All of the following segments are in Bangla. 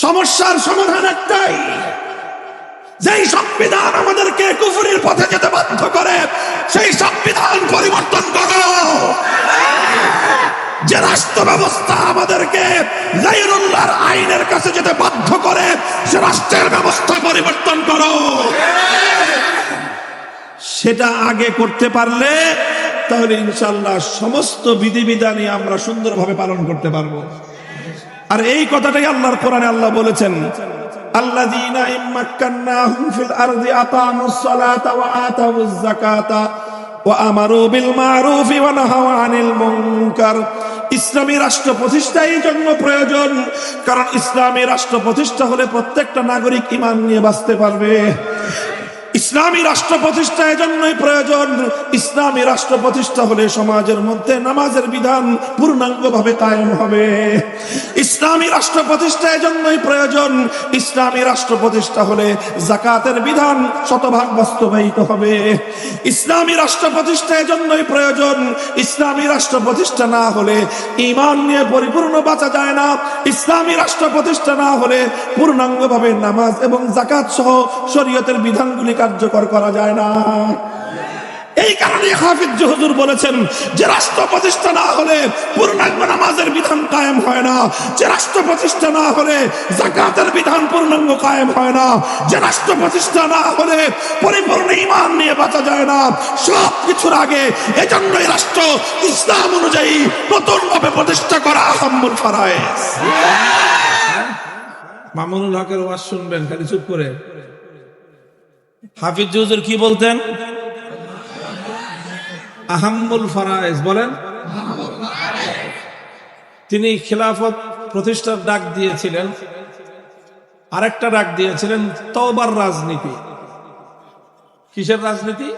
সমস্যার সমাধান একটাই। যেই সংবিধান আমাদেরকে কুফুরির পথে যেতে বাধ্য করে, সেই সংবিধান পরিবর্তন করো। যে রাষ্ট্র ব্যবস্থা আমাদেরকে লাইনুল্লাহর আইনের কাছে যেতে বাধ্য করে, সে রাষ্ট্রের ব্যবস্থা পরিবর্তন করো। সেটা আগে করতে পারলে, তাহলে ইনশাল্লাহ সমস্ত বিধিবিধানই আমরা সুন্দরভাবে পালন করতে পারব। আর এই কথাটাই আল্লাহর কোরআনে আল্লাহ বলেছেন। আনিল ইসলামী রাষ্ট্র প্রতিষ্ঠা জন্য প্রয়োজন, কারণ ইসলামী রাষ্ট্র প্রতিষ্ঠা হলে প্রত্যেকটা নাগরিক ইমান নিয়ে বাঁচতে পারবে। ইসলামী রাষ্ট্র প্রতিষ্ঠা এজন্যই প্রয়োজন। ইসলামী রাষ্ট্র প্রতিষ্ঠা হলে সমাজের মধ্যে নামাজের বিধান পূর্ণাঙ্গভাবে কায়েম হবে। ইসলামী রাষ্ট্র প্রতিষ্ঠা এজন্যই প্রয়োজন। ইসলামী রাষ্ট্র প্রতিষ্ঠা হলে জাকাতের বিধান শতভাগ বাস্তবায়িত হবে। ইসলামী রাষ্ট্র প্রতিষ্ঠা এজন্যই প্রয়োজন। ইসলামী রাষ্ট্র প্রতিষ্ঠা না হলে ইমান নিয়ে পরিপূর্ণ বাঁচা যায় না। ইসলামী রাষ্ট্র প্রতিষ্ঠা না হলে পূর্ণাঙ্গভাবে নামাজ এবং জাকাত সহ শরীয়তের বিধানগুলি কার্যকর করা যায় না। এই কারণে হাফিজ হুজুর বলেছেন, যে রাষ্ট্র প্রতিষ্ঠা না হলে পূর্ণাঙ্গ নামাজের বিধান কায়েম হয় না। যে রাষ্ট্র প্রতিষ্ঠা না হলে জাকাতের বিধান পূর্ণাঙ্গ কায়েম হয় না। যে রাষ্ট্র প্রতিষ্ঠা না হলে পরিপূর্ণ ইমান নিয়ে বাঁচা যায় না। সব কিছুর আগে এজন্যই রাষ্ট্র ইসলাম অনুযায়ী নতুন ভাবে প্রতিষ্ঠা করা আহম্মুল ফারায়েজ। মামুনুল হকের ওয়াজ শুনবেন, খালি চুপ করে। হাফিজ হুজুর কি বলতেন? আহাম্মুল ফারায়েজ বলেন। তিনি খিলাফত প্রতিষ্ঠার ডাক দিয়েছিলেন। আরেকটা ডাক দিয়েছিলেন, তওবার রাজনীতি। কিসের রাজনীতি?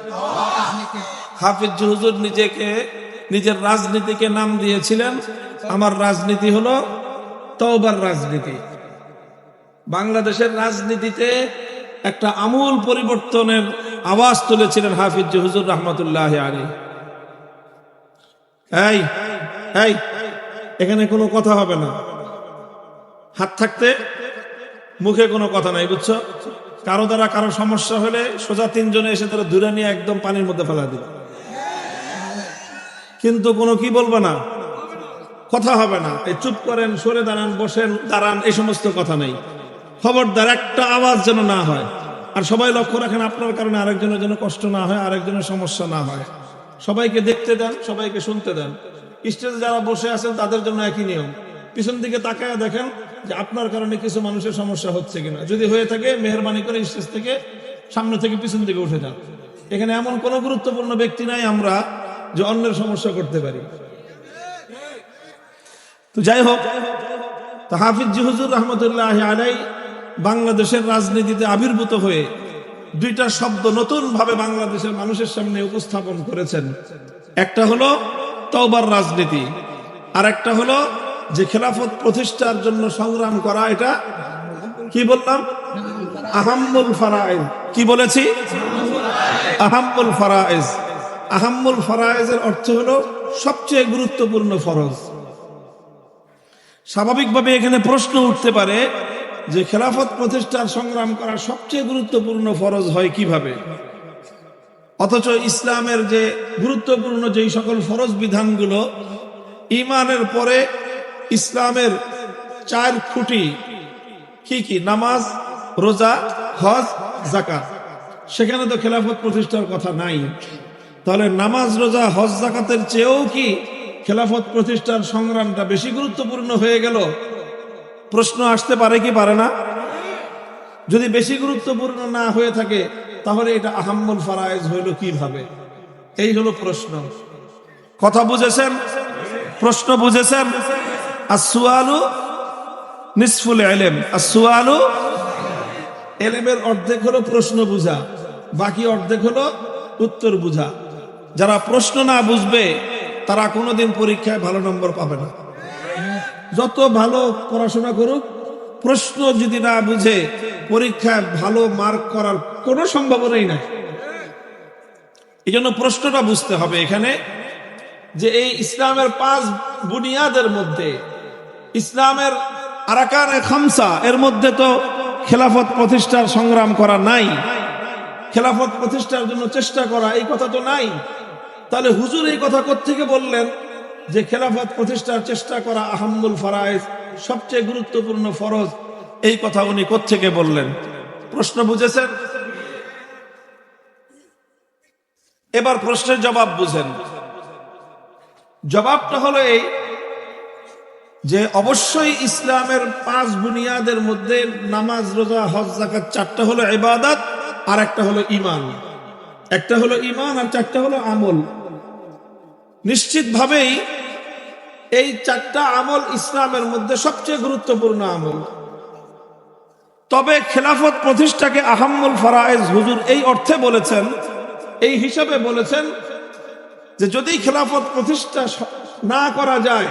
হাফিজ হুজুর নিজেকে, নিজের রাজনীতিকে নাম দিয়েছিলেন। আমার রাজনীতি হলো তওবার রাজনীতি। বাংলাদেশের রাজনীতিতে একটা আমূল পরিবর্তনের আওয়াজ তুলেছিলেন হাফিজ হুজুর রহমতুল্লাহ আলী এই এখানে কোনো কথা হবে না। হাত থাকতে মুখে কোনো কথা নাই, বুঝছ? কারও দ্বারা কারও সমস্যা হলে সোজা তিনজনে এসে তারা দূরে নিয়ে একদম পানির মধ্যে ফেলা দিবে। কিন্তু কোনো কি বলব না? কথা হবে না। এই চুপ করেন, সরে দাঁড়ান, বসেন, দাঁড়ান, এই সমস্ত কথা নেই। খবরদার, একটা আওয়াজ যেন না হয়। আর সবাই লক্ষ্য রাখেন, আপনার কারণে আরেকজনের যেন কষ্ট না হয়, আরেকজনের সমস্যা না হয়। সবাইকে দেখতে দেন, সবাইকে শুনতে দেন। স্টেজে যারা বসে আছেন, তাদের জন্য একই নিয়ম। পিছন দিকে তাকায় দেখেন যে আপনার কারণে কিছু মানুষের সমস্যা হচ্ছে কিনা। যদি হয়ে থাকে, মেহরবানি করে স্টেজ থেকে সামনে থেকে পিছন দিকে উঠে যান। এখানে এমন কোনো গুরুত্বপূর্ণ ব্যক্তি নাই আমরা যে অন্যের সমস্যা করতে পারি। তো যাই হোক তো হাফিজ হুজুর রহমতুল্লাহ আলাই বাংলাদেশের রাজনীতিতে আবির্ভূত হয়ে দুইটা শব্দ নতুন ভাবে বাংলাদেশের মানুষের সামনে উপস্থাপন করেছেন। একটা হলো তওবার রাজনীতি আর একটা হলো যে খেলাফত প্রতিষ্ঠার জন্য সংগ্রাম করা, এটা কি বললাম? আহাম্মুল ফারায়েজ। কি বলেছি? আহাম্মুল ফারায়েজ। আহাম্মুল ফারায়েজের অর্থ হলো সবচেয়ে গুরুত্বপূর্ণ ফরজ। স্বাভাবিকভাবে এখানে প্রশ্ন উঠতে পারে যে খেলাফত প্রতিষ্ঠার সংগ্রাম করার সবচেয়ে গুরুত্বপূর্ণ ফরজ হয় কীভাবে? অথচ ইসলামের যে গুরুত্বপূর্ণ যেই সকল ফরজ বিধানগুলো ইমানের পরে ইসলামের চার খুঁটি কি কি? নামাজ, রোজা, হজ জাকাত সেখানে তো খেলাফত প্রতিষ্ঠার কথা নাই। তাহলে নামাজ, রোজা, হজ জাকাতের চেয়েও কি খেলাফত প্রতিষ্ঠার সংগ্রামটা বেশি গুরুত্বপূর্ণ হয়ে গেল? প্রশ্ন আসতে পারে কি পারে না? যদি বেশি গুরুত্বপূর্ণ না হয়ে থাকে, তাহলে এটা আহাম্মুল ফারায়েজ হইল কীভাবে? এই হলো প্রশ্ন। কথা বুঝেছেন? প্রশ্ন বুঝেছেন? আসুয়ালু নিসফুল এলেম আসুয়ালু এলেমের অর্ধেক হলো প্রশ্ন বুঝা, বাকি অর্ধেক হলো উত্তর বুঝা। যারা প্রশ্ন না বুঝবে, তারা কোনোদিন পরীক্ষায় ভালো নম্বর পাবে না। যত ভালো পড়াশোনা করুক, প্রশ্ন যদি না বুঝে, পরীক্ষায় ভালো মার্ক করার কোনো সম্ভাবনাই নাই। এই জন্য প্রশ্নটা বুঝতে হবে এখানে যে এই ইসলামের পাঁচ বুনিয়াদের মধ্যে, ইসলামের আরাকানে খামসা, এর মধ্যে তো খেলাফত প্রতিষ্ঠার সংগ্রাম করা নাই। খেলাফত প্রতিষ্ঠার জন্য চেষ্টা করা, এই কথা তো নাই। তাহলে হুজুর এই কথা থেকে বললেন? যে খেলাফত প্রতিষ্ঠার চেষ্টা করা আহমদুল ফারাইজ সবচেয়ে গুরুত্বপূর্ণ ফরজ, এই কথা উনি থেকে বললেন? প্রশ্ন বুঝেছেন? এবার প্রশ্নের জবাব বুঝেন। জবাবটা হলো এই যে অবশ্যই ইসলামের পাঁচ বুনিয়াদের মধ্যে নামাজ, রোজা, হজ জাকাত চারটা হলো ইবাদত আর একটা হলো ইমান একটা হলো ইমান আর চারটা হলো আমল। নিশ্চিতভাবেই এই চারটা আমল ইসলামের মধ্যে সবচেয়ে গুরুত্বপূর্ণ আমল। তবে খেলাফত প্রতিষ্ঠাকে আহাম্মুল ফরায়েজ হুজুর এই অর্থে বলেছেন, এই হিসাবে বলেছেন যে যদি খেলাফত প্রতিষ্ঠা না করা যায়,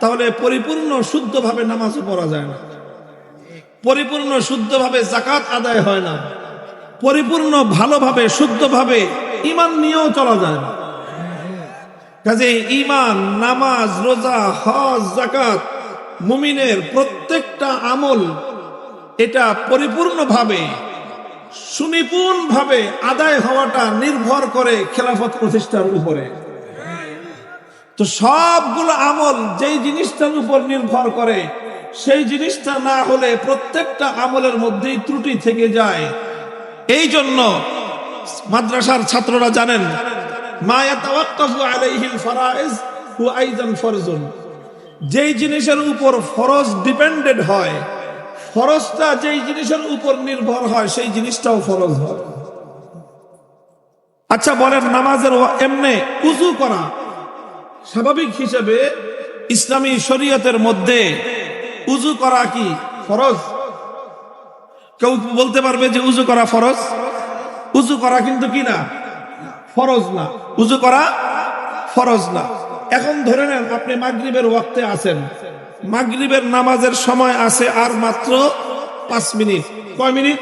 তাহলে পরিপূর্ণ শুদ্ধভাবে নামাজও পড়া যায় না। পরিপূর্ণ শুদ্ধভাবে জাকাত আদায় হয় না। পরিপূর্ণ ভালোভাবে, শুদ্ধভাবে ইমান নিয়েও চলা যায় না। কাজে ইমান নামাজ, রোজা, হজ জাকাত মুমিনের প্রত্যেকটা আমল এটা পরিপূর্ণভাবে, সুনিপুণভাবে আদায় হওয়াটা নির্ভর করে খেলাফত প্রতিষ্ঠার উপরে। তো সবগুলো আমল যেই জিনিসটার উপর নির্ভর করে, সেই জিনিসটা না হলে প্রত্যেকটা আমলের মধ্যেই ত্রুটি থেকে যায়। এই জন্য মাদ্রাসার ছাত্ররা জানেন জিনিসের উপর ফরজ ডিপেন্ডেড হয়, ফরজটা জিনিসের উপর নির্ভর হয়, সেই জিনিসটাও ফরজ হয়। আচ্ছা বলেন নামাজের এমনে উজু করা স্বাভাবিক হিসেবে ইসলামী শরীয়তের মধ্যে উজু করা কি ফরজ? কেউ বলতে পারবে যে উজু করা ফরজ? উজু করা কিন্তু কি না? ফরজ না। উজু করা ফরজ না। এখন ধরে নেন আপনি মাগরিবের ওয়াক্তে আছেন। মাগরিবের নামাজের সময় আছে আর মাত্র পাঁচ মিনিট। কয় মিনিট?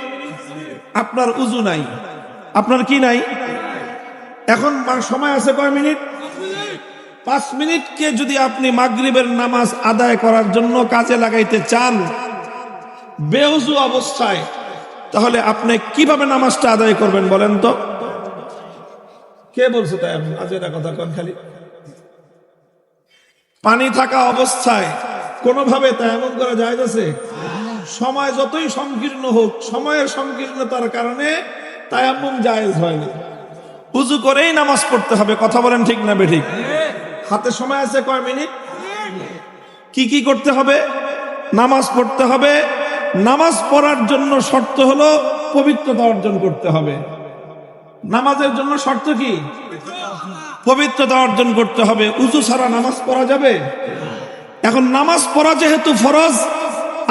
আপনার উজু নাই। আপনার কি নাই? এখন সময় আছে কয় মিনিট? পাঁচ মিনিটকে যদি আপনি মাগরিবের নামাজ আদায় করার জন্য কাজে লাগাইতে চান, বেউজু অবস্থায়, তাহলে আপনি কীভাবে নামাজটা আদায় করবেন বলেন তো? কে বলছে তাই? আজ এটা কথা কন খালি। পানি থাকা অবস্থায় কোনোভাবে তেমন করা যায় আছে সময় যতই সংকীর্ণ হোক, সময়ের সংকীর্ণতার কারণে তায়াম্মুম জায়েজ হয় না উজু করেই নামাজ পড়তে হবে, কথা বলেন ঠিক না বেঠিক হাতে সময় আছে কয় মিনিট? কি কি করতে হবে? নামাজ পড়তে হবে। নামাজ পড়ার জন্য শর্ত হলো পবিত্রতা অর্জন করতে হবে। নামাজের জন্য শর্ত কি? পবিত্রতা অর্জন করতে হবে। উজু ছাড়া নামাজ পড়া যাবে? এখন নামাজ পড়া যেহেতু ফরজ,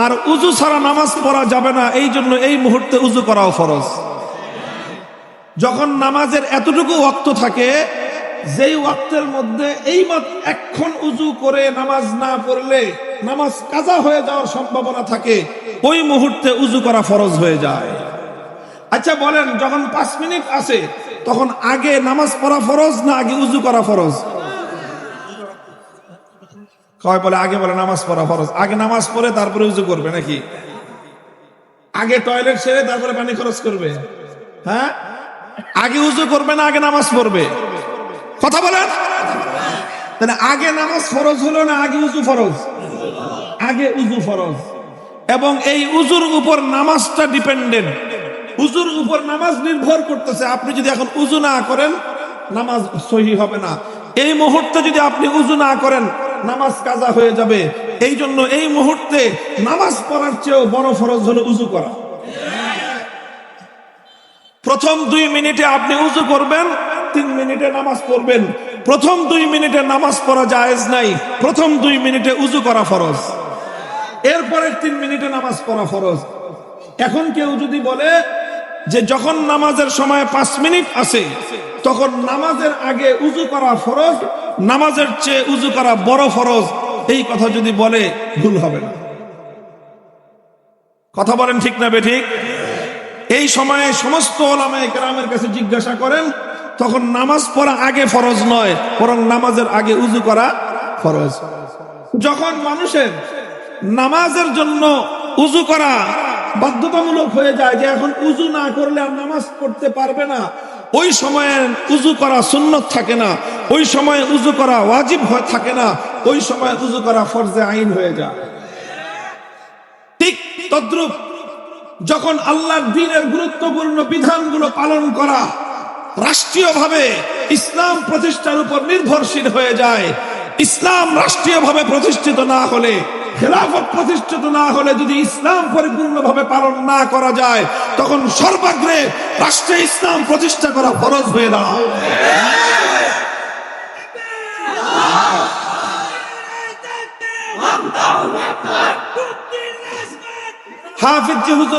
আর উজু ছাড়া নামাজ পড়া যাবে না, এই জন্য এই মুহূর্তে উজু করাও ফরজ। যখন নামাজের এতটুকু ওয়াক্ত থাকে, যেই ওয়াক্তের মধ্যে এই এক্ষণ উজু করে নামাজ না পড়লে নামাজ কাজা হয়ে যাওয়ার সম্ভাবনা থাকে, ওই মুহূর্তে উজু করা ফরজ হয়ে যায়। আচ্ছা বলেন, যখন পাঁচ মিনিট আছে তখন আগে নামাজ পড়া ফরজ না আগে উজু করা ফরজ? কয় বলে, আগে বলে নামাজ পড়া ফরজ। আগে নামাজ পড়ে, তারপরে উজু করবে নাকি? আগে টয়লেট সেরে, তারপরে পানি খরচ করবে। হ্যাঁ? আগে উজু করবে না, আগে নামাজ পড়বে। কথা বলেন? তাহলে আগে নামাজ ফরজ হলো না আগে উজু ফরজ? আগে উজু ফরজ। এবং এই উজুর উপর নামাজটা ডিপেন্ডেন্ট। উজুর উপর নামাজ নির্ভর করতেছে, আপনি যদি এখন উজু না করেন, নামাজ সহি হবে না। এই মুহূর্তে যদি আপনি উজু না করেন, নামাজ কাজা হয়ে যাবে। এই জন্য এই মুহূর্তে নামাজ পড়ার চেয়েও বড় ফরজ হলো উজু করা। প্রথম দুই মিনিটে আপনি উজু করবেন, তিন মিনিটে নামাজ পড়বেন। প্রথম দুই মিনিটে নামাজ পড়া জায়েজ নাই, প্রথম দুই মিনিটে উজু করা ফরজ। এরপরে তিন মিনিটে নামাজ পড়া ফরজ। এখন কেউ যদি বলে যে যখন নামাজের সময় পাঁচ মিনিট আছে, তখন নামাজের আগে উজু করা ফরজ, নামাজের চেয়ে উজু করা বড় ফরজ, এই কথা যদি বলে, ভুল হবে না। কথা বলেন ঠিক না বেঠিক? এই সময়ে সমস্ত ওলামায়ে কেরামের কাছে জিজ্ঞাসা করেন, তখন নামাজ পড়া আগে ফরজ নয়, বরং নামাজের আগে উজু করা ফরজ। যখন মানুষের নামাজের জন্য উজু করা বাধ্যতামূলক হয়ে যায় যে এখন উজু না করলে আর নামাজ পড়তে পারবে না। ওই সময়ে উজু করা সুন্নত থাকে না। ওই সময়ে উজু করা ওয়াজিব হয়ে থাকে না। ওই সময় উজু করা ফরজে আইন হয়ে যায়। ঠিক তদ্রুপ যখন আল্লাহর দিনের গুরুত্বপূর্ণ বিধানগুলো পালন করা রাষ্ট্রীয়ভাবে ইসলাম প্রতিষ্ঠার উপর নির্ভরশীল হয়ে যায়, ইসলাম রাষ্ট্রীয়ভাবে প্রতিষ্ঠিত না হলে খেলাফত প্রতিষ্ঠিত না হলে যদি ইসলাম পরিপূর্ণভাবে পালন না করা যায়, তখন সর্বাগ্রে রাষ্ট্রে ইসলাম প্রতিষ্ঠা করা ফরজ হয়ে দাঁড়ায়।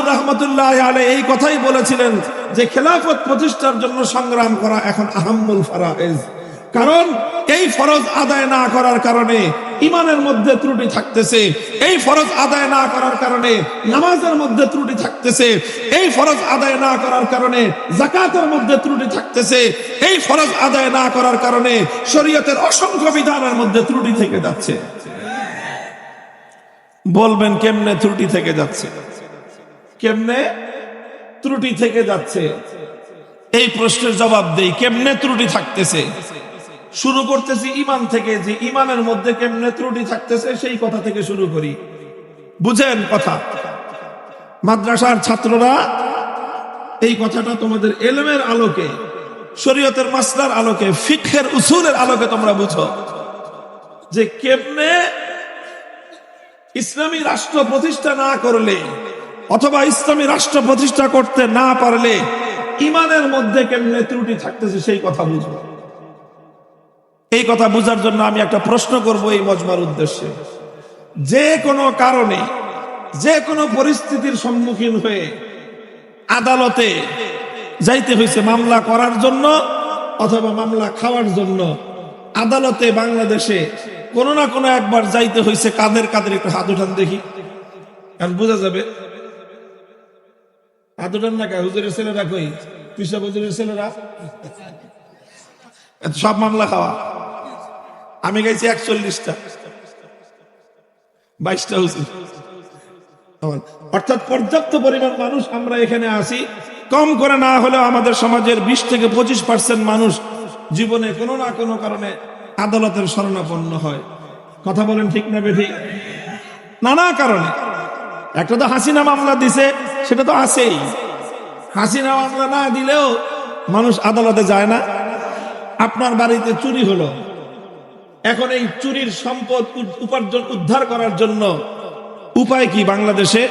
রহমতুল্লাহ আলে এই কথাই বলেছিলেন যে খেলাফত প্রতিষ্ঠার জন্য সংগ্রাম করা এখন আহম্মুল কারণ এই ফরজ আদায় না করার কারণে ইমানের মধ্যে ত্রুটি থাকতেছে, এই ফরজ আদায় না করার কারণে নামাজের মধ্যে ত্রুটি থাকতেছে, এই ফরজ আদায় না করার কারণে জাকাতের মধ্যে ত্রুটি থাকতেছে, এই ফরজ আদায় না করার কারণে শরীয়তের অসংখ্য বিধানের মধ্যে ত্রুটি থেকে যাচ্ছে। বলবেন, কেমনে ত্রুটি থেকে যাচ্ছে? কেমনে ত্রুটি থেকে যাচ্ছে? এই প্রশ্নের জবাব দেই, কেমনে ত্রুটি থাকতেছে? শুরু করতেছি ইমান থেকে যে ইমানের মধ্যে কেমনে ত্রুটি থাকতেছে সেই কথা থেকে শুরু করি। বুঝেন কথা? মাদ্রাসার ছাত্ররা, এই কথাটা তোমাদের এলেমের আলোকে, শরীয়তের মাসলার আলোকে ফিখের উসুলের আলোকে তোমরা বুঝো। যে কেমনে ইসলামী রাষ্ট্র প্রতিষ্ঠা না করলে অথবা ইসলামী রাষ্ট্র প্রতিষ্ঠা করতে না পারলে ইমানের মধ্যে কেমনে ত্রুটি থাকতেছে সেই কথা বুঝব এই কথা বুঝার জন্য আমি একটা প্রশ্ন করব এই মজমার উদ্দেশ্যে। যে কোনো কারণে, যে কোনো পরিস্থিতির সম্মুখীন হয়ে আদালতে যাইতে হয়েছে মামলা করার জন্য অথবা মামলা খাওয়ার জন্য, আদালতে বাংলাদেশে কোনো না কোনো একবার যাইতে হয়েছে কাদের কাদের একটু হাত উঠান দেখি। আর বোঝা যাবে, হাত উঠান না হুজুরের ছেলেরা কই? পিসা হুজুরের ছেলেরা? সব মামলা খাওয়া। আমি গাইছি একচল্লিশটা। বাইশটা হুজুর অর্থাৎ পর্যাপ্ত পরিমাণ মানুষ আমরা এখানে আসি কম করে না হলেও আমাদের সমাজের বিশ থেকে পঁচিশ পার্সেন্ট মানুষ জীবনে কোনো না কোনো কারণে আদালতের শরণাপন্ন হয়। কথা বলেন ঠিক না বেঠিক নানা কারণে। একটা তো হাসিনা মামলা দিছে, সেটা তো আছেই। হাসিনা মামলা না দিলেও মানুষ আদালতে যায় না। আপনার বাড়িতে চুরি হলো। এখন এই চুরির সম্পদ উপার্জন উদ্ধার করার জন্য উপায় কি বাংলাদেশে?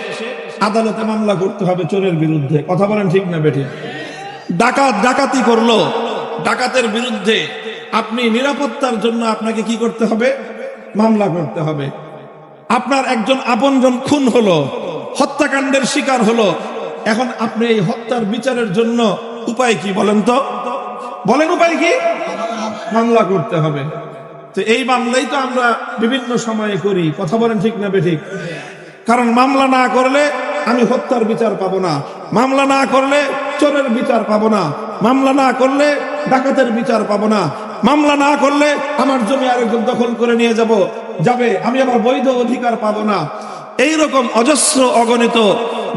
আদালতে মামলা করতে হবে চোরের বিরুদ্ধে। কথা বলেন ঠিক না বেঠিক? ডাকাত ডাকাতি করল। ডাকাতের বিরুদ্ধে আপনি নিরাপত্তার জন্য আপনাকে কি করতে হবে? মামলা করতে হবে। আপনার একজন আপনজন খুন হলো, হত্যাকাণ্ডের শিকার হলো। এখন আপনি এই হত্যার বিচারের জন্য উপায় কি বলেন তো? বলেন উপায় কি? মামলা করতে হবে। তো এই মামলাই তো আমরা বিভিন্ন সময়ে করি। কথা বলেন ঠিক না বেঠিক? কারণ মামলা না করলে আমি হত্যার বিচার পাবো না। মামলা না করলে চোরের বিচার পাবো না। মামলা না করলে ডাকাতের বিচার পাবো না। মামলা না করলে আমার জমি আরেকজন দখল করে নিয়ে যাব। যাবে, আমি আমার বৈধ অধিকার পাবো না। এই রকম অজস্র অগণিত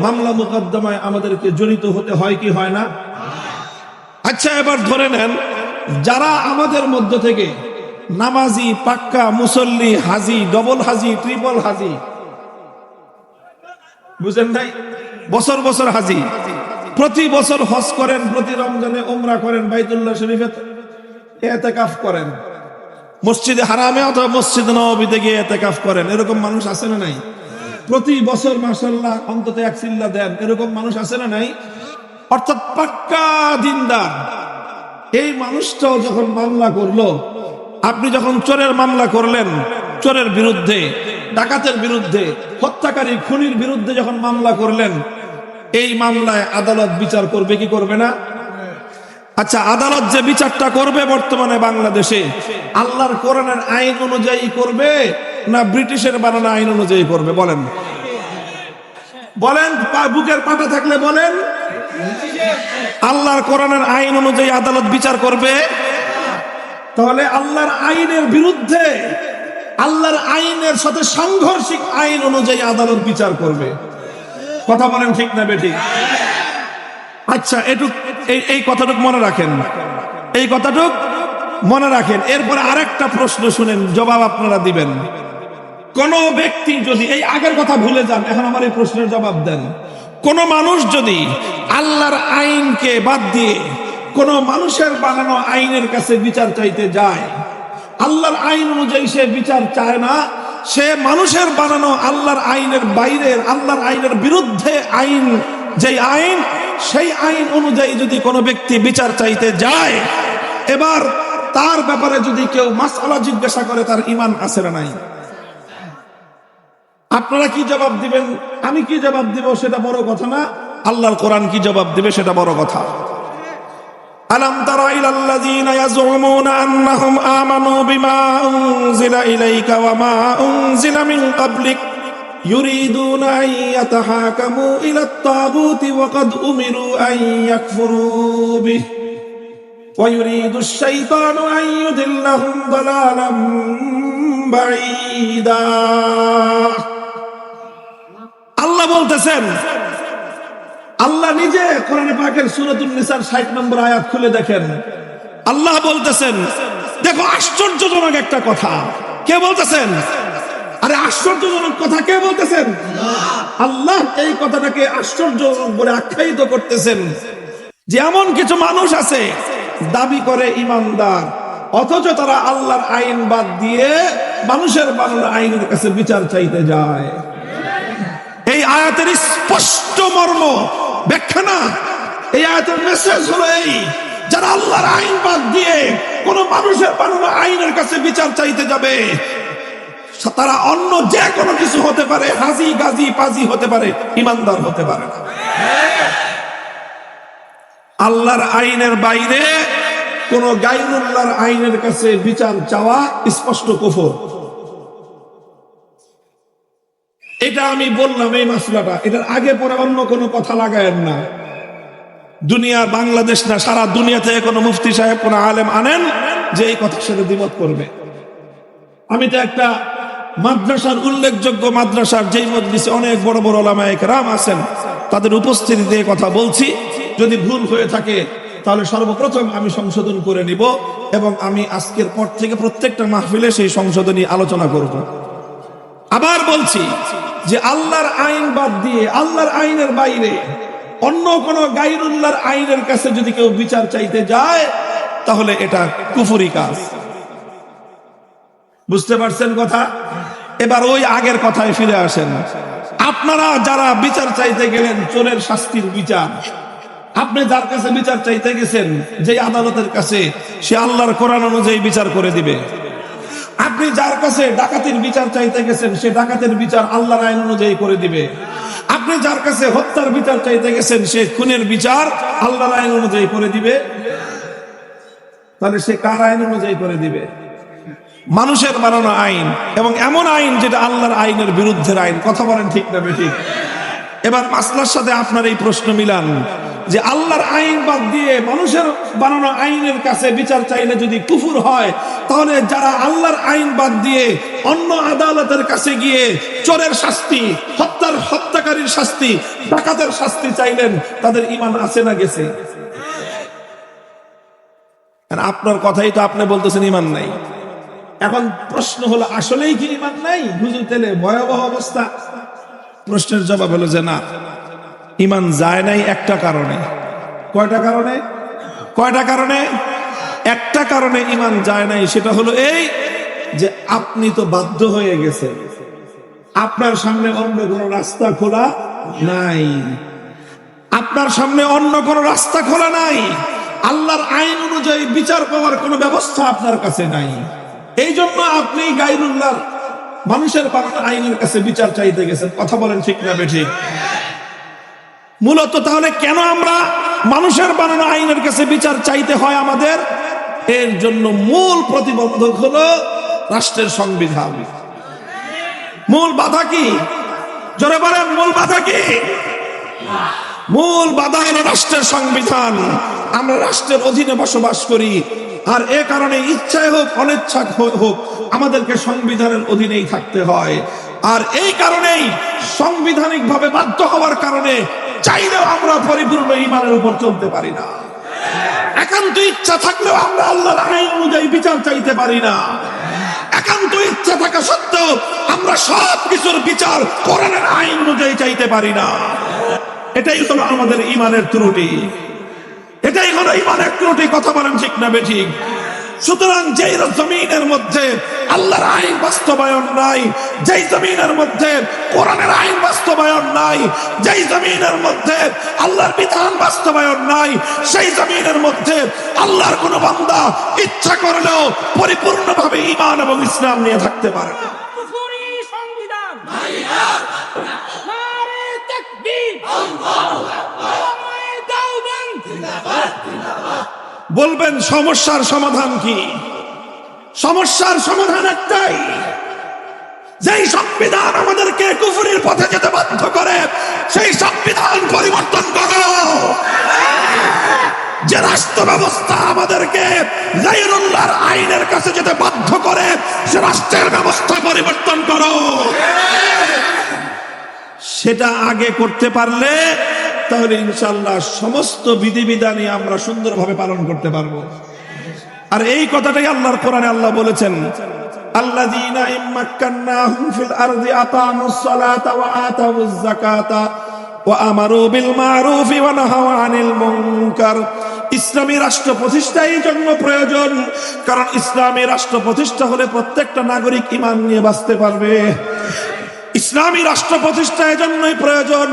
মামলা মোকদ্দমায় আমাদেরকে জড়িত হতে হয় কি হয় না? আচ্ছা এবার ধরে নেন, যারা আমাদের মধ্য থেকে নামাজি, পাক্কা, মুসল্লি, হাজি ডবল হাজি ট্রিপল হাজি। বুঝেন ভাই বছর বছর হাজি। প্রতি বছর হজ করেন, প্রতি রমজানে ওমরা করেন, বাইতুল্লাহ শরীফে এতেকাফ করেন। মসজিদে হারামে অথবা মসজিদ নবীতে গিয়ে এতেকাফ করেন। এরকম মানুষ আছে না নাই? প্রতি বছর মাসাল্লাহ অন্তত এক চিল্লা দেন। এরকম মানুষ আছে না নাই? অর্থাৎ পাক্কা দিনদার। এই মানুষটাও যখন মামলা করল আপনি যখন চোরের মামলা করলেন, চোরের বিরুদ্ধে, ডাকাতের বিরুদ্ধে, হত্যাকারী খুনির বিরুদ্ধে যখন মামলা করলেন, এই মামলায় আদালত বিচার করবে কি করবে না? আচ্ছা আদালত যে বিচারটা করবে বর্তমানে বাংলাদেশে, আল্লাহর কোরআনের আইন অনুযায়ী করবে না ব্রিটিশের বানানো আইন অনুযায়ী করবে? বলেন। বলেন বুকের পাটা থাকলে বলেন। আল্লাহর কোরআনের আইন অনুযায়ী আদালত বিচার করবে? তাহলে আল্লাহর আইনের বিরুদ্ধে, আল্লাহর আইনের সাথে সাংঘর্ষিক আইন অনুযায়ী আদালত বিচার করবে। কথা বলেন ঠিক না বেঠিক? আচ্ছা এটুক, এই কথাটুক মনে রাখেন। এই কথাটুক মনে রাখেন। এরপরে আরেকটা প্রশ্ন শুনেন, জবাব আপনারা দিবেন। কোন ব্যক্তি যদি, এই আগের কথা ভুলে যান, এখন আমার এই প্রশ্নের জবাব দেন। কোন মানুষ যদি আল্লাহর আইনকে বাদ দিয়ে কোন মানুষের বানানো আইনের কাছে বিচার চাইতে যায়। আল্লাহর আইন অনুযায়ী সে বিচার চায় না। সে মানুষের বানানো আল্লাহর আইনের বাইরের আল্লাহর আইনের বিরুদ্ধে আইন, যেই আইন, সেই আইন অনুযায়ী যদি কোনো ব্যক্তি বিচার চাইতে যায়, এবার তার ব্যাপারে যদি কেউ মাসালা জিজ্ঞাসা করে, তার ইমান আছে না নাই? আপনারা কি জবাব দিবেন? আমি কি জবাব দিব সেটা বড় কথা না। আল্লাহর কোরআন কি জবাব দিবে সেটা বড় কথা। ألم تر إلى الذين يزعمون أنهم آمنوا بما أنزل إليك وما أنزل من قبلك يريدون أن يتحاكموا إلى الطاغوت وقد أمروا أن يكفروا به ويريد الشيطان أن يضلهم ضلالا بعيدا আল্লাহ বলতেছেন আল্লাহ নিজে কোরআনে পাকের সূরাতুন নিসার 60 নম্বর আয়াত খুলে দেখেন। আল্লাহ বলতেছেন, দেখো, আশ্চর্যজনক একটা কথা। কে বলতেছেন? আরে, আশ্চর্যজনক কথা কে বলতেছেন? আল্লাহ এই কথাটাকে আশ্চর্যজনক বলে আখ্যায়িত করতেছেন। যে এমন কিছু মানুষ আছে, দাবি করে ইমানদার, অথচ তারা আল্লাহর আইন বাদ দিয়ে মানুষের বানানো আইনের কাছে বিচার চাইতে যায়। এই আয়াতের স্পষ্ট মর্ম ব্যাখ্যা না। এই আয়াতের মেসেজ হলো এই, যারা আল্লাহর আইন বাদ দিয়ে কোন মানুষের বানানো আইনের কাছে বিচার চাইতে যাবে, তারা অন্য যে কোনো কিছু হতে পারে, হাজি, গাজি, পাজি হতে পারে, ইমানদার হতে পারে না। আল্লাহর আইনের বাইরে কোন গাইনুল্লাহর আইনের কাছে বিচার চাওয়া স্পষ্ট কুফর। এটা আমি বললাম, এই মাসলাটা। এটার আগে পরে অন্য কোনো কথা লাগায়েন না। দুনিয়া, বাংলাদেশ না, সারা দুনিয়া থেকে কোনো মুফতি সাহেব, কোনো আলেম আনেন যে এই কথার সাথে দ্বিমত করবে। আমি তো একটা মাদ্রাসার উল্লেখযোগ্য মাদ্রাসার যেই মজলিসে অনেক বড় বড় ওলামায়ক রাম আছেন, তাদের উপস্থিতিতে কথা বলছি। যদি ভুল হয়ে থাকে, তাহলে সর্বপ্রথম আমি সংশোধন করে নিব এবং আমি আজকের পর থেকে প্রত্যেকটা মাহফিলে সেই সংশোধনী আলোচনা করব। আবার বলছি যে আল্লাহর আইন বাদ দিয়ে আল্লাহর আইনের বাইরে অন্য কোন গাইরুল্লাহর আইনের কাছে যদি কেউ বিচার চাইতে যায়, তাহলে এটা কুফুরি কাজ। বুঝতে পারছেন কথা? এবার ওই আগের কথায় ফিরে আসেন। আপনারা যারা বিচার চাইতে গেলেন, চোরের শাস্তির বিচার, আপনি যার কাছে বিচার চাইতে গেছেন যে আদালতের কাছে, সে আল্লাহর কোরআন অনুযায়ী বিচার করে দিবে। আপনি যার কাছে ডাকাতির বিচার চাইতে গেছেন, সে ডাকাতের বিচার আল্লাহর আইন অনুযায়ী করে দিবে। আপনি যার কাছে হত্যার বিচার চাইতে গেছেন, সে খুনের বিচার আল্লাহর আইন অনুযায়ী করে দিবে। তাহলে সে কার আইন অনুযায়ী করে দিবে? মানুষের বানানো আইন এবং এমন আইন যেটা আল্লাহর আইনের বিরুদ্ধের আইন। কথা বলেন ঠিক না বেঠিক? এবার মাসলার সাথে আপনার এই প্রশ্ন মিলান। যে আল্লাহর আইন বাদ দিয়ে মানুষের বানানো আইনের কাছে বিচার চাইলে যদি কুফুর হয়, তাহলে যারা আল্লাহর আইন বাদ দিয়ে অন্য আদালতের কাছে গিয়ে চোরের শাস্তি, হত্যার হত্যাকারীর শাস্তি, ডাকাতের শাস্তি চাইলেন, তাদের ইমান আছে না গেছে? আপনার কথাই তো আপনি বলতেছেন ইমান নাই। এখন প্রশ্ন হলো, আসলেই কি ইমান নাই? হুজুর তেলে ভয়াবহ অবস্থা। প্রশ্নের জবাব হলো যে না। ইমান যায় নাই একটা কারণে। কয়টা কারণে? কয়টা কারণে? একটা কারণে ইমান যায় নাই, সেটা হলো এই যে আপনি তো বাধ্য হয়ে গেছেন। আপনার সামনে অন্য কোনো রাস্তা খোলা নাই। আপনার সামনে অন্য কোনো রাস্তা খোলা নাই। আল্লাহর আইন অনুযায়ী বিচার পাওয়ার কোনো ব্যবস্থা আপনার কাছে নাই। এই জন্য আপনি গাইরুল্লাহ মানুষের আইনের কাছে বিচার চাইতে গেছেন। কথা বলেন ঠিক না বেঠিক? মূলত তাহলে কেন আমরা মানুষের বানানো আইনের কাছে বিচার চাইতে হয় আমাদের? এর জন্য মূল প্রতিবন্ধক হলো রাষ্ট্রের সংবিধান। মূল বাধা কি? জোরে বলেন, মূল বাধা কি? মূল বাধা হলো রাষ্ট্রের সংবিধান। আমরা রাষ্ট্রের অধীনে বসবাস করি, আর এ কারণে ইচ্ছায় হোক অনিচ্ছা হোক, আমাদেরকে সংবিধানের অধীনেই থাকতে হয়। আর এই কারণেই সাংবিধানিক ভাবে বাধ্য হওয়ার কারণে চাইলেও আমরা পরিপূর্ণ ইমানের উপর চলতে পারি না। একান্ত ইচ্ছা থাকলেও আমরা আল্লাহর আইন অনুযায়ী বিচার চাইতে পারি না। একান্ত ইচ্ছা থাকা সত্ত্বেও আমরা সব কিছুর বিচার কোরআনের আইন অনুযায়ী চাইতে পারি না। এটাই হলো আমাদের ইমানের ত্রুটি। এটাই হলো ইমানের ত্রুটি, কথা বলেন ঠিক না বেঠিক সুতরাং যেই জমিনের মধ্যে আল্লাহর আইন বাস্তবায়ন নাই যেই জমিনের মধ্যে কোরআনের আইন বাস্তবায়ন নাই যেই জমিনের মধ্যে আল্লাহর বিধান বাস্তবায়ন নাই সেই জমিনের মধ্যে আল্লাহর কোন বান্দা ইচ্ছা করলেও পরিপূর্ণভাবে ইমান এবং ইসলাম নিয়ে থাকতে পারে না। নারে তাকবীর। আল্লাহু দাওবান। বলবেন, সমস্যার সমাধান কি? সমস্যার সমাধান একটাই। যেই সংবিধান আমাদেরকে কুফুরির পথে যেতে বাধ্য করে, সেই সংবিধান পরিবর্তন করো। যে রাষ্ট্র ব্যবস্থা আমাদেরকে আইনের কাছে যেতে বাধ্য করে, সে রাষ্ট্রের ব্যবস্থা পরিবর্তন করো। সেটা আগে করতে পারলে তাহলে ইনশাল্লাহ সমস্ত বিধিবিধানই আমরা সুন্দরভাবে পালন করতে পারব। আর এই কথাটাই আল্লাহর কোরআনে আল্লাহ বলেছেন ফিল আরদি আকামুস সালাতা ওয়া আতাউজ যাকাতা ওয়া আমারু বিল মারুফি ওয়া আনিল মুনকার। ইসলামী রাষ্ট্র প্রতিষ্ঠা জন্য প্রয়োজন, কারণ ইসলামী রাষ্ট্র প্রতিষ্ঠা হলে প্রত্যেকটা নাগরিক ইমান নিয়ে বাঁচতে পারবে। ইসলামী রাষ্ট্র প্রতিষ্ঠা এজন্যই প্রয়োজন।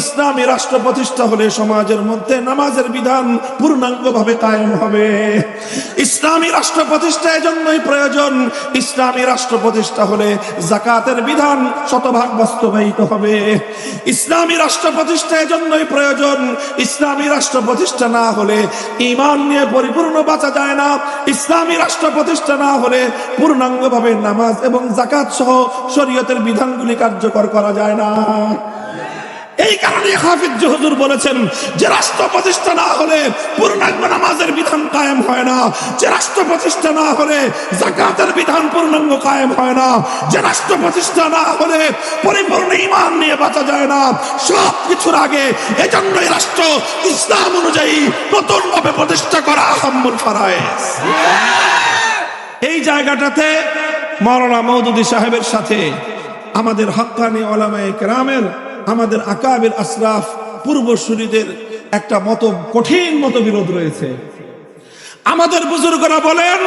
ইসলামী রাষ্ট্র প্রতিষ্ঠা হলে সমাজের মধ্যে নামাজের বিধান পূর্ণাঙ্গভাবে কায়েম হবে। ইসলামী রাষ্ট্র প্রতিষ্ঠা এজন্যই প্রয়োজন। ইসলামী রাষ্ট্র প্রতিষ্ঠা হলে জাকাতের বিধান শতভাগ বাস্তবায়িত হবে। ইসলামী রাষ্ট্র প্রতিষ্ঠা এজন্যই প্রয়োজন। ইসলামী রাষ্ট্র প্রতিষ্ঠা না হলে ইমান নিয়ে পরিপূর্ণ বাঁচা যায় না। ইসলামী রাষ্ট্র প্রতিষ্ঠা না হলে পূর্ণাঙ্গভাবে নামাজ এবং জাকাত সহ শরীয়তের বিধানগুলি কার্যকর করা যায় না। এই কারণে হাফিজ হুজুর বলেছেন যে রাষ্ট্র প্রতিষ্ঠা না হলে পূর্ণাঙ্গ নামাজের বিধান কায়েম হয় না। যে রাষ্ট্র প্রতিষ্ঠা না হলে জাকাতের বিধান পূর্ণাঙ্গ কায়েম হয় না। যে রাষ্ট্র প্রতিষ্ঠা না হলে পরিপূর্ণ ইমান নিয়ে বাঁচা যায় না। সব কিছুর আগে এজন্যই রাষ্ট্র ইসলাম অনুযায়ী নতুন ভাবে প্রতিষ্ঠা করা আহম্মুল ফারায়েজ। এই জায়গাটাতে মৌলানা মৌদুদি সাহেবের সাথে আমাদের হক্কানি ওলামায়ে কেরামের, আমাদের আকাবের আসরাফ পূর্বসূরীদের একটা মত কঠিন মত বিরোধ রয়েছে। আমাদের বুজুর্গরা বলেন,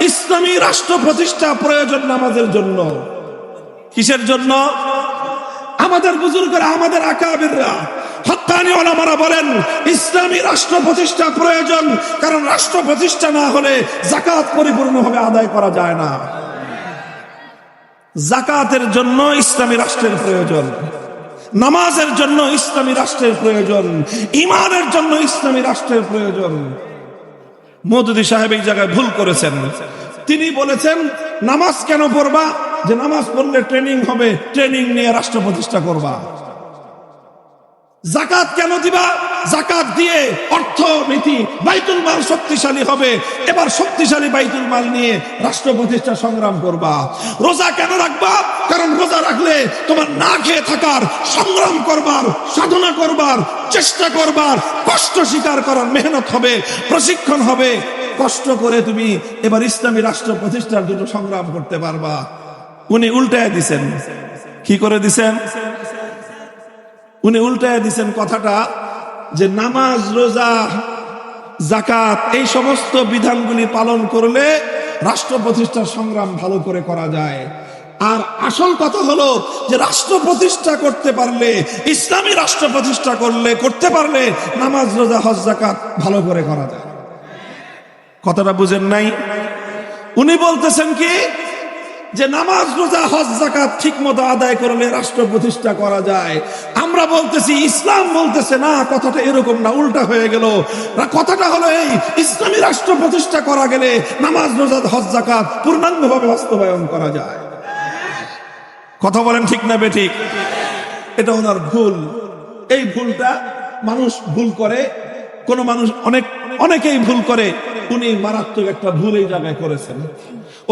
ইসলামী রাষ্ট্র প্রতিষ্ঠা প্রয়োজন নামাজের জন্য। কিসের জন্য? আমাদের বুজুর্গরা, আমাদের আকাবিররা হত্যানি ওলামারা বলেন, ইসলামী রাষ্ট্র প্রতিষ্ঠা প্রয়োজন, কারণ রাষ্ট্র প্রতিষ্ঠা না হলে জাকাত পরিপূর্ণভাবে আদায় করা যায় না। জাকাতের জন্য ইসলামী রাষ্ট্রের প্রয়োজন। নামাজের জন্য ইসলামী রাষ্ট্রের প্রয়োজন। ইমানের জন্য ইসলামী রাষ্ট্রের প্রয়োজন। মধুদি সাহেব এই জায়গায় ভুল করেছেন। তিনি বলেছেন, নামাজ কেন পড়বা? যে নামাজ পড়লে ট্রেনিং হবে, ট্রেনিং নিয়ে রাষ্ট্র প্রতিষ্ঠা করবা। জাকাত কেন দিবা? জাকাত দিয়ে অর্থনীতি বাইতুল মাল শক্তিশালী হবে। এবার শক্তিশালী বাইতুল মাল নিয়ে রাষ্ট্র প্রতিষ্ঠা সংগ্রাম করবা। রোজা কেন রাখবা? কারণ রোজা রাখলে তোমার না খেয়ে থাকার সংগ্রাম করবার, সাধনা করবার, চেষ্টা করবার, কষ্ট স্বীকার করার মেহনত হবে, প্রশিক্ষণ হবে। কষ্ট করে তুমি এবার ইসলামী রাষ্ট্র প্রতিষ্ঠার জন্য সংগ্রাম করতে পারবা। উনি উল্টায় দিছেন। কি করে দিছেন? উনি উল্টায় দিছেন কথাটা যে নামাজ, রোজা জাকাত এই সমস্ত বিধানগুলি পালন করলে রাষ্ট্র প্রতিষ্ঠার সংগ্রাম ভালো করে করা যায়। আর আসল কথা হলো যে রাষ্ট্র প্রতিষ্ঠা করতে পারলে, ইসলামী রাষ্ট্র প্রতিষ্ঠা করলে, করতে পারলে নামাজ, রোজা, হজ জাকাত ভালো করে করা যায়। কথাটা বুঝেন নাই? উনি বলতেছেন কি যে নামাজ, রোজা, হজ জাকাত ঠিক মতো আদায় করলে রাষ্ট্র প্রতিষ্ঠা করা যায়। আমরা বলতেছি, ইসলাম বলতেছে, না, কথাটা এরকম না, উল্টা হয়ে গেল। কথাটা হলো এই, ইসলামী রাষ্ট্র প্রতিষ্ঠা করা গেলে নামাজ, রোজা, হজ জাকাত পূর্ণাঙ্গভাবে বাস্তবায়ন করা যায়। কথা বলেন ঠিক না বেঠিক এটা ওনার ভুল। এই ভুলটা মানুষ ভুল করে, কোন মানুষ অনেক, অনেকেই ভুল করে। উনি মারাত্মক একটা ভুল এই জায়গায় করেছেন।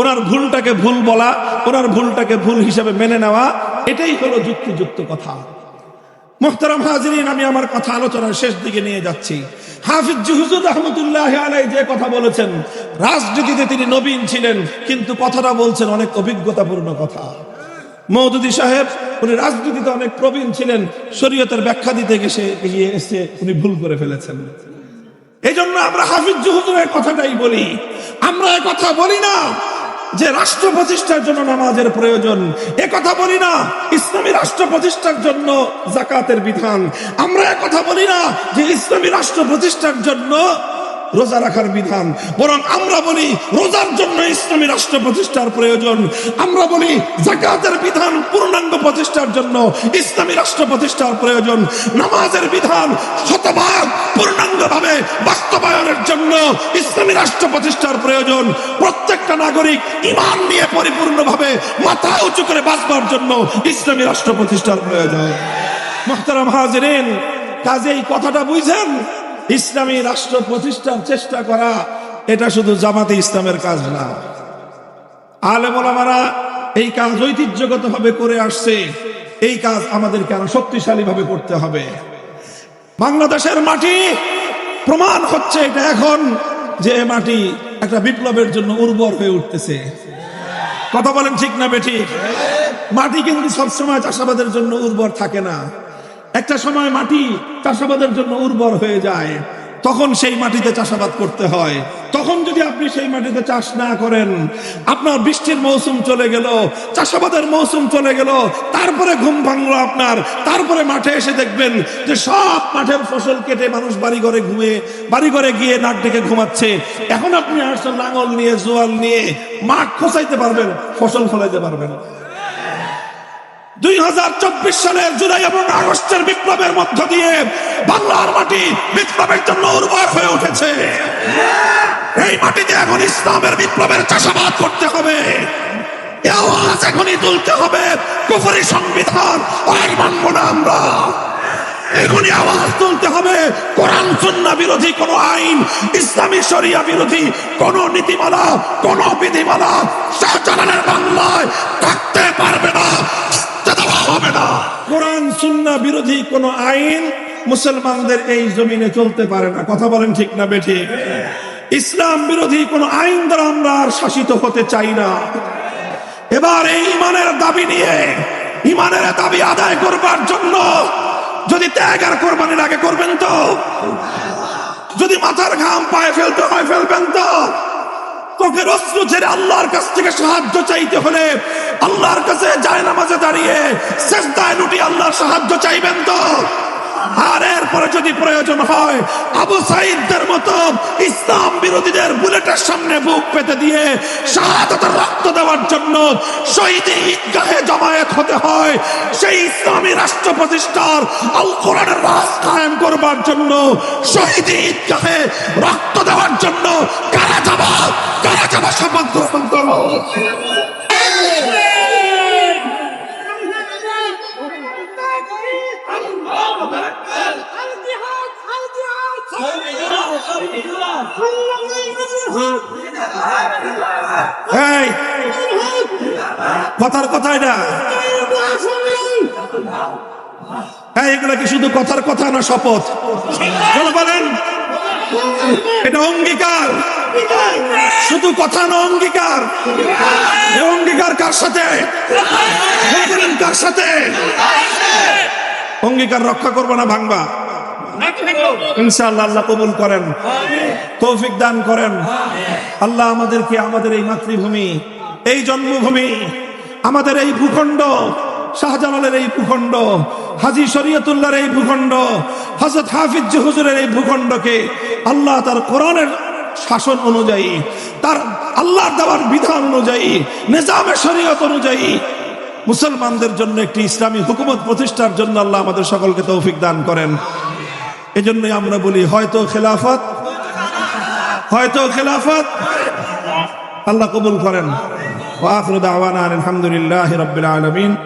ওনার ভুলটাকে ভুল বলা, ওনার ভুলটাকে ভুল হিসেবে মেনে নেওয়া, এটাই হলো যুক্তিযুক্ত কথা। মোহতারাম হাজরিন, আমি আমার কথা আলোচনার শেষ দিকে নিয়ে যাচ্ছি। যে কথা বলেছেন, রাজনীতিতে তিনি নবীন ছিলেন, কিন্তু কথাটা বলছেন অনেক অভিজ্ঞতাপূর্ণ কথা। মৌদুদি সাহেব, উনি রাজনীতিতে অনেক প্রবীণ ছিলেন, শরীয়তের ব্যাখ্যা দিতে গেছে গিয়ে এসে উনি ভুল করে ফেলেছেন। এই জন্য আমরা হাফিজ জুহুজুরের কথাটাই বলি। আমরা কথা বলি না যে রাষ্ট্র প্রতিষ্ঠার জন্য নামাজের প্রয়োজন। এ কথা বলি না ইসলামী রাষ্ট্র প্রতিষ্ঠার জন্য জাকাতের বিধান। আমরা কথা বলি না যে ইসলামী রাষ্ট্র প্রতিষ্ঠার জন্য রোজা রাখার বিধান। বরং আমরা বলি, রোজার জন্য ইসলামী রাষ্ট্র প্রতিষ্ঠার প্রয়োজন। আমরা বলি জাকাতের বিধান পূর্ণাঙ্গ প্রতিষ্ঠার জন্য ইসলামী রাষ্ট্র প্রতিষ্ঠার প্রয়োজন। নামাজের বিধান শতভাগ পূর্ণাঙ্গ ভাবে বাস্তবায়নের জন্য ইসলামী রাষ্ট্র প্রতিষ্ঠার প্রয়োজন। প্রত্যেকটা নাগরিক ইমান নিয়ে পরিপূর্ণভাবে মাথা উঁচু করে বাঁচবার জন্য ইসলামী রাষ্ট্র প্রতিষ্ঠার প্রয়োজন। মোহতারাম হাজরেন কাজে এই কথাটা বুঝছেন ইসলামী রাষ্ট্র প্রতিষ্ঠার চেষ্টা করা, এটা শুধু জামাতে ইসলামের কাজ না। আলেমরা এই কাজ ঐতিহ্যগত ভাবে করে আসছে, এই কাজ আমাদেরকে আরও শক্তিশালী ভাবে করতে হবে। বাংলাদেশের মাটি, প্রমাণ হচ্ছে এটা এখন যে মাটি একটা বিপ্লবের জন্য উর্বর হয়ে উঠতেছে। কথা বলেন ঠিক না বেঠি মাটি কিন্তু সবসময় চাষাবাদের জন্য উর্বর থাকে না। একটা সময় মাটি চাষাবাদের জন্য উর্বর হয়ে যায়, তখন সেই মাটিতে চাষাবাদ করতে হয়। তখন যদি আপনি সেই মাটিতে চাষ না করেন, আপনার বৃষ্টির মৌসুম চলে গেল, চাষাবাদের মৌসুম চলে গেল, তারপরে ঘুম ভাঙলো আপনার, তারপরে মাঠে এসে দেখবেন যে সব মাঠের ফসল কেটে মানুষ বাড়ি ঘরে ঘুমিয়ে বাড়ি ঘরে গিয়ে নাক ডেকে ঘুমাচ্ছে। এখন আপনি আসছেন লাঙল নিয়ে, জোয়াল নিয়ে মাঠ খোঁচাইতে পারবেন, ফসল ফলাইতে পারবেন। দুই হাজার চব্বিশ সালের জুলাই এবং আগস্টের বিপ্লবের মধ্য দিয়ে বাংলার মাটি বিপ্লবের জন্য উর্বর হয়ে উঠেছে। এই মাটিতে এখন ইসলামের বিপ্লবের চাষাবাদ করতে হবে। আওয়াজ এখনই তুলতে হবে। কুফরি সংবিধান আর মানব না আমরা। এখনই আওয়াজ তুলতে হবে। কোরআন সুন্নাহ বিরোধী কোন আইন, ইসলামী শরিয়া বিরোধী কোন নীতিমালা, কোন বিধিমালা শাহজালালের বাংলায় থাকতে পারবে না। হবে না। কোরআন সুন্নাহ বিরোধী কোন আইন মুসলমানদের এই জমিনে চলতে পারে না। কথা বলেন ঠিক না বেঠিক ইসলাম বিরোধী কোন আইন দ্বারা আমরা আর শাসিত হতে চাই না। এবার এই ইমানের দাবি নিয়ে, ইমানের দাবি আদায় করবার জন্য যদি ত্যাগ আর কোরবানির আগে করবেন তো? যদি মাথার ঘাম পায়ে ফেলতে হয়, ফেলবেন চোখের অস্ত্র ছেড়ে আল্লাহর কাছ থেকে সাহায্য চাইতে হলে আল্লাহর কাছে যায় নামাজে দাঁড়িয়ে শেষদায় লুটি আল্লাহর সাহায্য চাইবেন তো? আর এরপরে যদি প্রয়োজন হয়, আবু সাইদদের মতো ইসলাম বিরোধীদের বুলেটের সামনে বুক পেতে দিয়ে শাহাদাতের রক্ত দেওয়ার জন্য শহীদ ঈদগাহে জমায়েত হতে হয়, সেই ইসলামী রাষ্ট্র প্রতিষ্ঠার আল কোরআনের রাজ কায়েম করবার জন্য, শহীদ ঈদগাহে রক্ত দেওয়ার জন্য কারা যাবা কারা যাবা শপথ গ্রহণ করো? কথার কথা এটা। হ্যাঁ এগুলা কি শুধু কথার কথা না শপথ? বলেন। এটা অঙ্গীকার। শুধু কথা না অঙ্গীকার। অঙ্গীকার কার সাথে? কার সাথে? অঙ্গীকার রক্ষা করব না ভাঙবা। ইনশাআল্লাহ আল্লাহ কবুল করেন। তৌফিক দান করেন। আল্লাহ আমাদেরকে আমাদের এই মাতৃভূমি, এই জন্মভূমি, আমাদের এই ভূখণ্ড, শাহজালালের এই ভূখণ্ড, হাজি শরীয়তুল্লাহর এই ভূখণ্ড হজরত হাফিজ হুজুরের এই ভূখণ্ডকে আল্লাহ তার কোরআনের শাসন অনুযায়ী, তার আল্লাহর দেওয়ার বিধান অনুযায়ী নিজামে শরীয়ত অনুযায়ী মুসলমানদের জন্য একটি ইসলামী হুকুমত প্রতিষ্ঠার জন্য আল্লাহ আমাদের সকলকে তৌফিক দান করেন। এজন্যই আমরা বলি, হয়তো খেলাফত? হয়তো খেলাফত? আল্লাহ কবুল করেন। ওয়া আখিরু দাওয়ানা আলহামদুলিল্লাহি আলামিন।